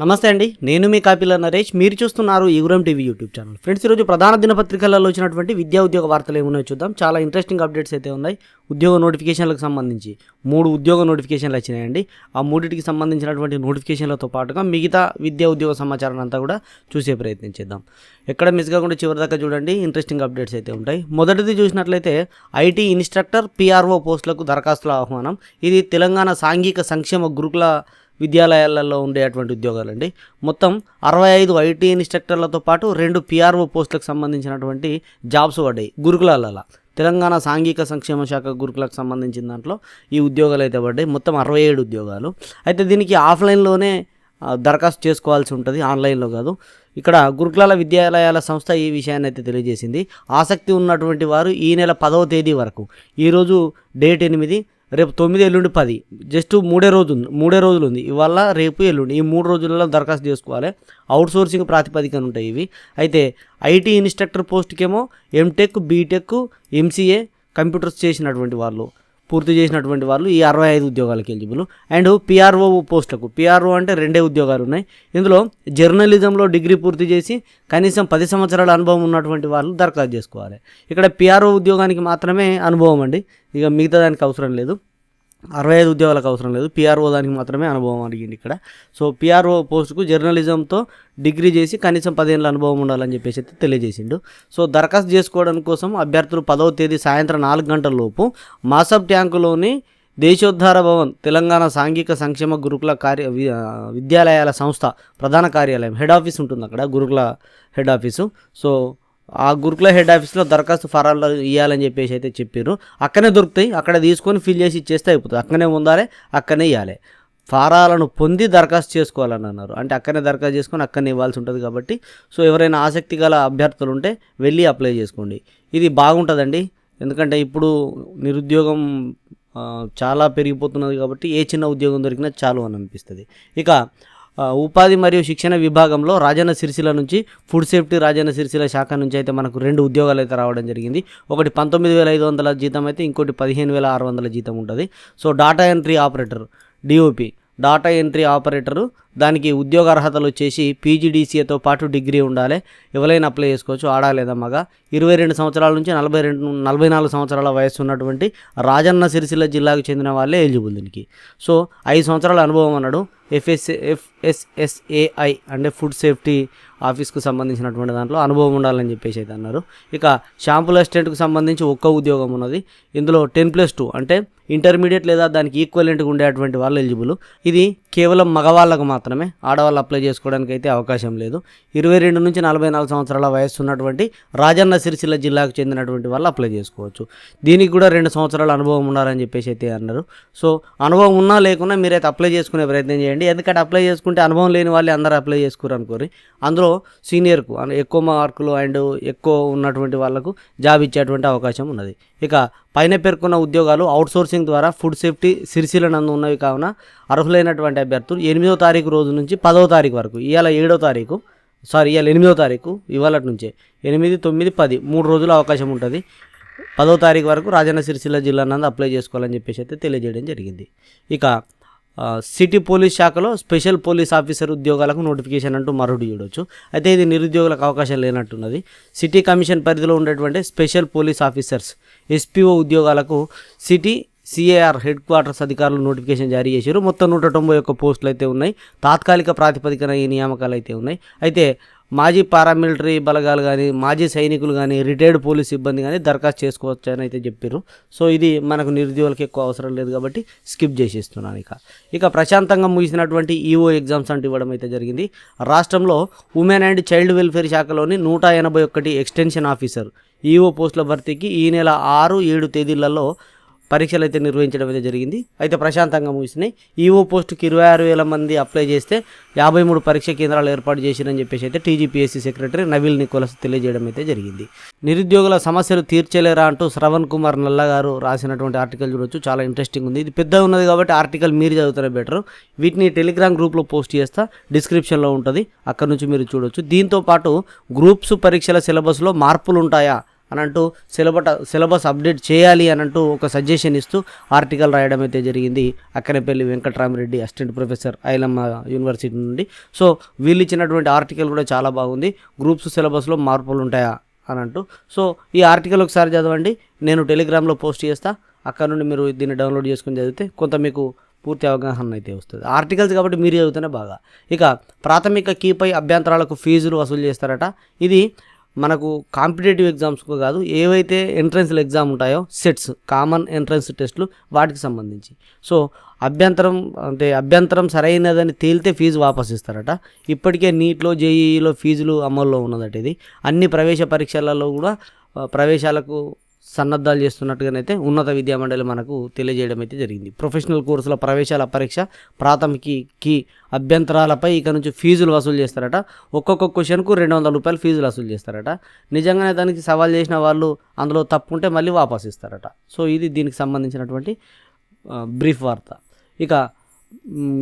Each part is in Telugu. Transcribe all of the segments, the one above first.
నమస్తే అండి. నేను మీ కాపీల నరేష్. మీరు చూస్తున్నారు యుగురం టీవీ యూట్యూబ్ ఛానల్. ఫ్రెండ్స్ ఈరోజు ప్రధాన దినపత్రికలలో వచ్చినటువంటి విద్యా ఉద్యోగ వార్తలు ఏమున్నాయో చూద్దాం. చాలా ఇంట్రెస్టింగ్ అప్డేట్స్ అయితే ఉన్నాయి. ఉద్యోగ నోటిఫికేషన్లకు సంబంధించి మూడు ఉద్యోగ నోటిఫికేషన్లు వచ్చినాయండి. ఆ మూడింటికి సంబంధించినటువంటి నోటిఫికేషన్లతో పాటుగా మిగతా విద్యా ఉద్యోగ సమాచారాన్ని అంతా కూడా చూసే ప్రయత్నం చేద్దాం. ఎక్కడ మిస్ కాకుండా చివరి దాకా చూడండి. ఇంట్రెస్టింగ్ అప్డేట్స్ అయితే ఉంటాయి. మొదటిది చూసినట్లయితే ఐటీ ఇన్స్ట్రక్టర్ పిఆర్ఓ పోస్టులకు దరఖాస్తుల ఆహ్వానం. ఇది తెలంగాణ సాంఘిక సంక్షేమ గురుకుల విద్యాలయాలలో ఉండేటువంటి ఉద్యోగాలండి. మొత్తం అరవై ఐదు ఐటీ ఇన్స్ట్రక్టర్లతో పాటు రెండు పిఆర్ఓ పోస్టులకు సంబంధించినటువంటి జాబ్స్ పడ్డాయి. గురుకులాలలో. తెలంగాణ సాంఘిక సంక్షేమ శాఖ గురుకులకు సంబంధించిన దాంట్లో ఈ ఉద్యోగాలు అయితే పడ్డాయి. మొత్తం అరవై ఏడు ఉద్యోగాలు. అయితే దీనికి ఆఫ్లైన్లోనే దరఖాస్తు చేసుకోవాల్సి ఉంటుంది. ఆన్లైన్లో కాదు. ఇక్కడ గురుకులాల విద్యాలయాల సంస్థ ఈ విషయాన్ని అయితే తెలియజేసింది. ఆసక్తి ఉన్నటువంటి వారు ఈ నెల పదవ తేదీ వరకు ఈరోజు డేట్ ఎనిమిది రేపు తొమ్మిది ఎల్లుండి పది. జస్ట్ మూడే రోజు ఉంది మూడే రోజులు ఉంది. ఇవాళ రేపు ఎల్లుండి ఈ మూడు రోజులలో దరఖాస్తు చేసుకోవాలి. అవుట్ సోర్సింగ్ ప్రాతిపదికన ఉంటాయి ఇవి. అయితే ఐటీ ఇన్స్ట్రక్టర్ పోస్ట్కేమో ఎంటెక్ బీటెక్ ఎంసీఏ కంప్యూటర్స్ చేసినటువంటి వాళ్ళు. పూర్తి చేసినటువంటి వాళ్ళు ఈ అరవై ఐదు ఉద్యోగాలకు ఎలిజిబుల్. అండ్ పిఆర్ఓ పోస్టులకు పిఆర్ఓ అంటే రెండే ఉద్యోగాలు ఉన్నాయి. ఇందులో జర్నలిజంలో డిగ్రీ పూర్తి చేసి కనీసం పది సంవత్సరాల అనుభవం ఉన్నటువంటి వాళ్ళు దరఖాస్తు చేసుకోవాలి. ఇక్కడ పిఆర్ఓ ఉద్యోగానికి మాత్రమే అనుభవం అండి. ఇక మిగతా దానికి అవసరం లేదు. అరవై ఐదు ఉద్యోగాలకు అవసరం లేదు. పిఆర్ఓ దానికి మాత్రమే అనుభవం అడిగింది ఇక్కడ. సో పిఆర్ఓ పోస్టుకు జర్నలిజంతో డిగ్రీ చేసి కనీసం పదిహేనుల అనుభవం ఉండాలని చెప్పేసి అయితే తెలియజేసిండు. సో దరఖాస్తు చేసుకోవడం కోసం అభ్యర్థులు పదవ తేదీ సాయంత్రం నాలుగు గంటల లోపు మాసబ్ ట్యాంకులోని దేశోద్ధార భవన్ తెలంగాణ సాంఘిక సంక్షేమ గురుకుల కార్య విద్యాలయాల సంస్థ ప్రధాన కార్యాలయం హెడ్ ఆఫీస్ ఉంటుంది అక్కడ గురుకుల హెడ్ ఆఫీసు. సో ఆ గురుకుల హెడ్ ఆఫీస్లో దరఖాస్తు ఫారాలు ఇవ్వాలని చెప్పేసి అయితే చెప్పారు అక్కడనే దొరుకుతాయి. అక్కడ తీసుకొని ఫిల్ చేసి ఇచ్చేస్తే అయిపోతుంది. అక్కడనే ఉండాలి అక్కడనే ఇవ్వాలి ఫారాలను పొంది దరఖాస్తు చేసుకోవాలని అన్నారు. అంటే అక్కడనే దరఖాస్తు చేసుకొని అక్కడనే ఇవ్వాల్సి ఉంటుంది కాబట్టి. సో ఎవరైనా ఆసక్తి గల అభ్యర్థులు ఉంటే వెళ్ళి అప్లై చేసుకోండి. ఇది బాగుంటుందండి. ఎందుకంటే ఇప్పుడు నిరుద్యోగం చాలా పెరిగిపోతున్నది కాబట్టి ఏ చిన్న ఉద్యోగం దొరికినా చాలు అని అనిపిస్తుంది. ఇక ఉపాధి మరియు శిక్షణ విభాగంలో రాజన్న సిరిసిల నుంచి ఫుడ్ సేఫ్టీ రాజన్న సిరిసిల శాఖ నుంచి అయితే మనకు రెండు ఉద్యోగాలు అయితే రావడం జరిగింది. ఒకటి పంతొమ్మిది వేల ఐదు వందల జీతం అయితే ఇంకోటి పదిహేను వేల ఆరు వందల జీతం ఉంటుంది. So data entry operator DOP data entry operator. దానికి ఉద్యోగ అర్హతలు వచ్చేసి పీజీడీసీఏతో పాటు డిగ్రీ ఉండాలి. ఎవరైనా అప్లై చేసుకోవచ్చు. ఆడా లేదా మగ. ఇరవై రెండు సంవత్సరాల నుంచి నలభై రెండు నలభై నాలుగు సంవత్సరాల వయస్సు ఉన్నటువంటి రాజన్న సిరిసిల్ల జిల్లాకు చెందిన వాళ్ళే ఎలిజిబుల్ దీనికి. సో ఐదు సంవత్సరాల అనుభవం అన్నాడు. ఎఫ్ఎస్ ఎఫ్ఎస్ఎస్ఏఐ అంటే ఫుడ్ సేఫ్టీ ఆఫీస్కు సంబంధించినటువంటి దాంట్లో అనుభవం ఉండాలని చెప్పేసి అయితే అన్నారు. ఇక షాంపుల్ అసిస్టెంట్కు సంబంధించి ఒక్క ఉద్యోగం ఉన్నది. ఇందులో టెన్ ప్లస్ టూ అంటే ఇంటర్మీడియట్ లేదా దానికి ఈక్వలెంట్గా ఉండేటువంటి వాళ్ళు ఎలిజిబుల్. ఇది కేవలం మగవాళ్ళకు మాత్రమే. ఆడవాళ్ళు అప్లై చేసుకోవడానికి అయితే అవకాశం లేదు. ఇరవై రెండు నుంచి నలభై నాలుగు సంవత్సరాల వయస్సు ఉన్నటువంటి రాజన్న సిరిసిల్ల జిల్లాకు చెందినటువంటి వాళ్ళు అప్లై చేసుకోవచ్చు. దీనికి కూడా రెండు సంవత్సరాల అనుభవం ఉండాలని చెప్పేసి అయితే అన్నారు. సో అనుభవం ఉన్నా లేకున్నా మీరైతే అప్లై చేసుకునే ప్రయత్నం చేయండి. ఎందుకంటే అప్లై చేసుకుంటే అనుభవం లేని వాళ్ళు అందరూ అప్లై చేసుకోరు అనుకోరి అందులో సీనియర్కు ఎక్కువ మార్కులు అండ్ ఎక్కువ ఉన్నటువంటి వాళ్ళకు జాబ్ ఇచ్చేటువంటి అవకాశం ఉన్నది. ఇక పైన పేర్కొన్న ఉద్యోగాలు అవుట్సోర్సింగ్ ద్వారా ఫుడ్ సేఫ్టీ సిరిసిల నందు ఉన్నవి కావున అర్హులైనటువంటి అభ్యర్థులు ఎనిమిదో తారీఖు రోజు నుంచి పదో తారీఖు వరకు ఇవాళ ఏడో తారీఖు సారీ ఇవాళ ఎనిమిదో తారీఖు ఇవాళ నుంచే ఎనిమిది తొమ్మిది పది మూడు రోజుల అవకాశం ఉంటుంది. పదో తారీఖు వరకు రాజన్న సిరిసిల్ల జిల్లా నందు అప్లై చేసుకోవాలని చెప్పేసి అయితే తెలియజేయడం జరిగింది. ఇక సిటీ పోలీస్ శాఖలో స్పెషల్ పోలీస్ ఆఫీసర్ ఉద్యోగాలకు నోటిఫికేషన్ అంటూ మరొకటి చూడొచ్చు. అయితే ఇది నిరుద్యోగులకు అవకాశం లేనట్టున్నది. సిటీ కమిషన్ పరిధిలో ఉండేటువంటి స్పెషల్ పోలీస్ ఆఫీసర్స్ ఎస్పీఓ ఉద్యోగాలకు సిటీ సిఏఆర్ హెడ్ క్వార్టర్స్ అధికారులు నోటిఫికేషన్ జారీ చేశారు. మొత్తం నూట తొంభై ఒక్క పోస్టులు అయితే ఉన్నాయి. తాత్కాలిక ప్రాతిపదికన ఈ నియామకాలు అయితే ఉన్నాయి. అయితే మాజీ పారామిలిటరీ బలగాలు కానీ మాజీ సైనికులు కానీ రిటైర్డ్ పోలీస్ సిబ్బంది కానీ దరఖాస్తు చేసుకోవచ్చు అని అయితే చెప్పారు సో ఇది మనకు నిరుద్యోగులకు ఎక్కువ అవసరం లేదు కాబట్టి స్కిప్ చేసేస్తున్నాను ఇక. ఇక ప్రశాంతంగా ముగిసినటువంటి ఈఓ ఎగ్జామ్స్ అంటూ ఇవ్వడం అయితే జరిగింది. రాష్ట్రంలో ఉమెన్ అండ్ చైల్డ్ వెల్ఫేర్ శాఖలోని నూట ఎనభై ఒకటి ఎక్స్టెన్షన్ ఆఫీసర్ ఈఓ పోస్టుల భర్తీకి ఈ నెల ఆరు ఏడు తేదీలలో పరీక్షలు అయితే నిర్వహించడం అయితే జరిగింది. అయితే ప్రశాంతంగా ముగిసినాయి. ఈఓ పోస్టుకి ఇరవై ఆరు వేల మంది అప్లై చేస్తే యాభై మూడు పరీక్ష కేంద్రాలు ఏర్పాటు చేసిరని చెప్పేసి అయితే టీజీపీఎస్సీ సెక్రటరీ నవీల్ నికోలస్ తెలియజేయడం అయితే జరిగింది. నిరుద్యోగుల సమస్యలు తీర్చలేరా అంటూ శ్రవణ్ కుమార్ నల్ల గారు రాసినటువంటి ఆర్టికల్ చూడొచ్చు. చాలా ఇంట్రెస్టింగ్ ఉంది. ఇది పెద్ద ఉన్నది కాబట్టి ఆర్టికల్ మీరు చదువుతారే బెటర్. వీటిని టెలిగ్రామ్ గ్రూప్లో పోస్ట్ చేస్తా డిస్క్రిప్షన్లో ఉంటుంది. అక్కడ నుంచి మీరు చూడొచ్చు. దీంతో పాటు గ్రూప్స్ పరీక్షల సిలబస్లో మార్పులు ఉంటాయా అని అంటూ సిలబట సిలబస్ అప్డేట్ చేయాలి అని అంటూ ఒక సజెషన్ ఇస్తూ ఆర్టికల్ రాయడం అయితే జరిగింది Akkanepalli Venkataramireddy assistant professor Ailamma university నుండి. సో వీళ్ళు ఇచ్చినటువంటి ఆర్టికల్ కూడా చాలా బాగుంది. గ్రూప్స్ సిలబస్లో మార్పులు ఉంటాయా అని అంటూ సో ఈ ఆర్టికల్ ఒకసారి చదవండి. నేను టెలిగ్రామ్లో పోస్ట్ చేస్తా. అక్కడ నుండి మీరు దీన్ని డౌన్లోడ్ చేసుకుని చదివితే కొంత మీకు పూర్తి అవగాహన అయితే వస్తుంది. ఆర్టికల్స్ కాబట్టి మీరు చదివితేనే బాగా. ఇక ప్రాథమిక కీపై అభ్యంతరాలకు ఫీజులు వసూలు చేస్తారట. ఇది మనకు కాంపిటేటివ్ ఎగ్జామ్స్కు కాదు ఏవైతే ఎంట్రన్స్ ఎగ్జామ్ ఉంటాయో సెట్స్ కామన్ ఎంట్రన్స్ టెస్ట్లు వాటికి సంబంధించి. సో అభ్యంతరం అంటే అభ్యంతరం సరైనదని తేలితే ఫీజు వాపస్ ఇస్తారట. ఇప్పటికే నీట్లో జేఈఈలో ఫీజులు అమల్లో ఉన్నదట ఇది. అన్ని ప్రవేశ పరీక్షలలో కూడా ప్రవేశాలకు సన్నద్ధాలు చేస్తున్నట్టుగానైతే ఉన్నత విద్యా మండలి మనకు తెలియజేయడం అయితే జరిగింది. ప్రొఫెషనల్ కోర్సుల ప్రవేశాల పరీక్ష ప్రాథమికకి అభ్యంతరాలపై ఇక నుంచి ఫీజులు వసూలు చేస్తారట. ఒక్కొక్క క్వశ్చన్కు రెండు వందల రూపాయలు ఫీజులు వసూలు చేస్తారట. నిజంగానే దానికి సవాల్ చేసిన వాళ్ళు అందులో తప్పు ఉంటే మళ్ళీ వాపసు ఇస్తారట. సో ఇది దీనికి సంబంధించినటువంటి బ్రీఫ్ వార్త. ఇక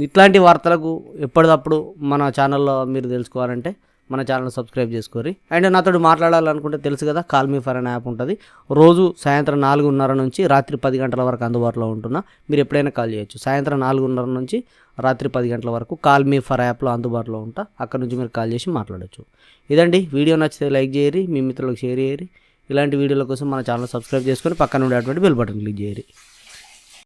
ఇట్లాంటి వార్తలకు ఎప్పటికప్పుడు మన ఛానల్లో మీరు తెలుసుకోవాలంటే మన ఛానల్ సబ్స్క్రైబ్ చేసుకోరి అండ్ నాతో మాట్లాడాలనుకుంటే తెలుసు కదా కాల్ మీ ఫర్ అనే యాప్ ఉంటుంది. రోజు సాయంత్రం నాలుగున్నర నుంచి రాత్రి పది గంటల వరకు అందుబాటులో ఉంటున్నా మీరు ఎప్పుడైనా కాల్ చేయొచ్చు. సాయంత్రం నాలుగున్నర నుంచి రాత్రి పది గంటల వరకు కాల్ మీ ఫర్ యాప్లో అందుబాటులో ఉంటా అక్కడ నుంచి మీరు కాల్ చేసి మాట్లాడొచ్చు. ఇదండి. వీడియో నచ్చితే లైక్ చేయరి మీ మిత్రులకు షేర్ చేయరి ఇలాంటి వీడియోల కోసం మన ఛానల్ సబ్స్క్రైబ్ చేసుకొని పక్కన ఉండేటువంటి బెల్ బటన్ క్లిక్ చేయరి